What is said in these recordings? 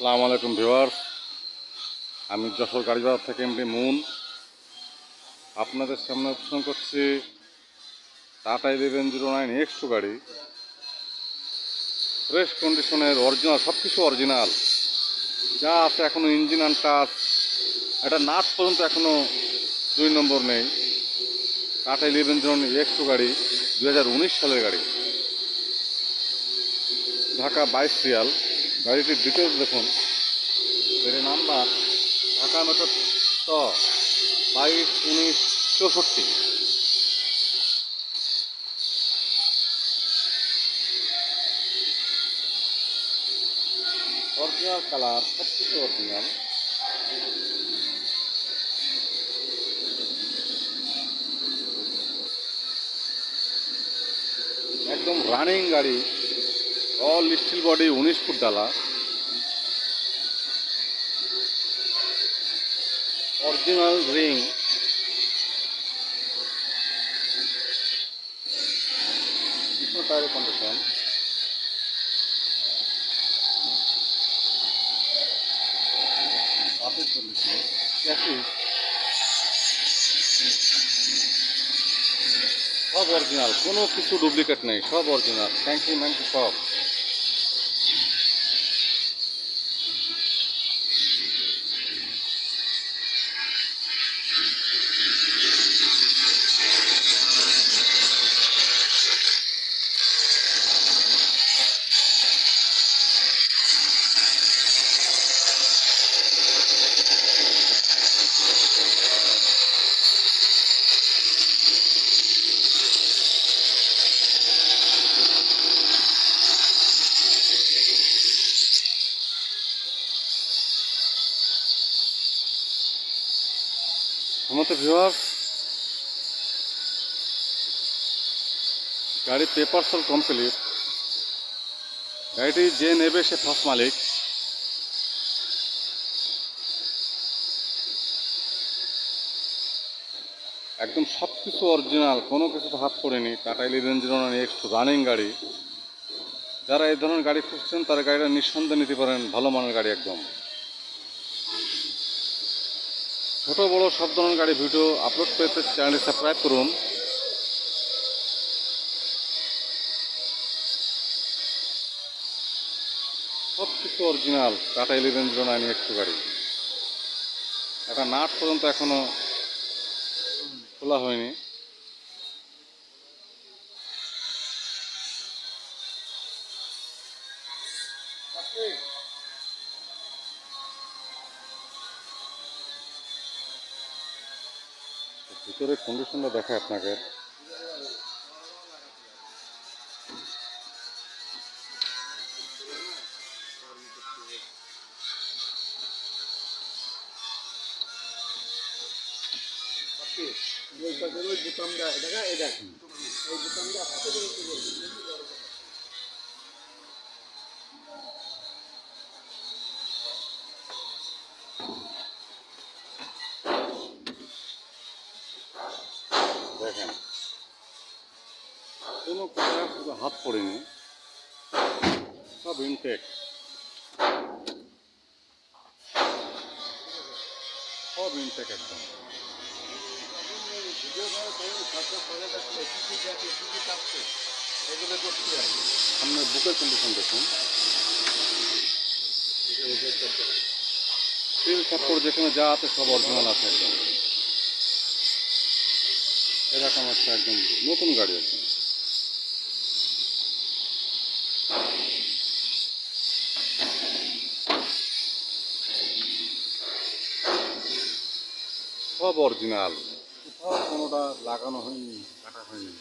আসসালামু আলাইকুম ভিউয়ার্স। আমি যশোর গাড়িবাজার থেকে এমডি মুন। আপনাদের সামনে উপস্থাপন করছি Tata eleven zero nine X two গাড়ি। ফ্রেশ কন্ডিশনের অরিজিনাল সব কিছু অরিজিনাল যা আছে এখনও ইঞ্জিন আন টাচ এটা নাট পর্যন্ত এখনও দুই নম্বর নেই। টাটা ইলেভেন জিরো এক্সটু গাড়ি দু হাজার উনিশ সালের গাড়ি। ঢাকা বাইশ রিয়াল। গাড়িটির ডিটেলস দেখুন। গাড়ির নাম্বার ঢাকা মেট্রো ছ বাইশ উনিশ চৌষট্টি। অরিজিনাল কালার সব কিছু অরিজিনাল একদম রানিং গাড়ি। অল স্টিল বডি উনিশ ফুট ডালা। অরিজিনাল রিং টায়ারের কন্ডিশন সব অরিজিনাল কোনো কিছু ডুপ্লিকেট নেই, সব অরিজিনাল ট্যাঙ্কি ম্যাঙ্কি সব। আমাদের ভিউয়ার্স গাড়ি পেপার সল কমপ্লিট গাড়িটি যে নেবে সে ফার্স্ট মালিক। একদম সব কিছু অরিজিনাল কোনো কিছুতে হাত পড়েনি। Tata eleven zero nine X running গাড়ি। যারা এই ধরনের গাড়ি খুঁজছেন, তারা গাড়িটা নিঃসন্দেহে নিতে পারেন। ভালো মানের গাড়ি একদম। ছোট বড় সব ধরনের গাড়ি ভিডিও আপলোড করতে চ্যানেলটি সাবস্ক্রাইব করুন। সব কিছু original Tata eleven zero nine একটু গাড়ি। একটা নাট পর্যন্ত এখনও খোলা হয়নি। ভিতরে কন্ডিশনটা দেখায় আপনাকে বুতামটা দেখা এই এই বোতামটা হাতে কোনো কোথায় হাত পড়েনি সব ইনটেক সব ইনটেক একদম। সামনে বুকের কন্ডিশন দেখুন। যেখানে যা আছে সব অরিজিনাল আছে একদম। এরকম একটা একদম নতুন গাড়ি একদম সব অরিজিনাল। কোথাও কোনোটা লাগানো হয়নি কাটা হয়নি।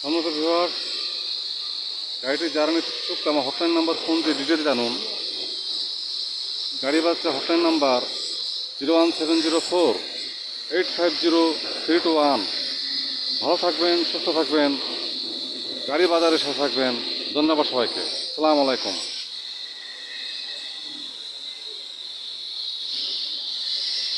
সম্মত বিভাগ গাড়িটি নিতে ইচ্ছুক আমার হটলাইন নাম্বার ফোন দিয়ে ডিটেল জানুন। গাড়ি বাচ্চা hotline number zero one seven zero four, eight five zero three two one. ভালো থাকবেন, সুস্থ থাকবেন, গাড়ি বাজারে সাথে থাকবেন। ধন্যবাদ সবাইকে। সালাম আলাইকুম।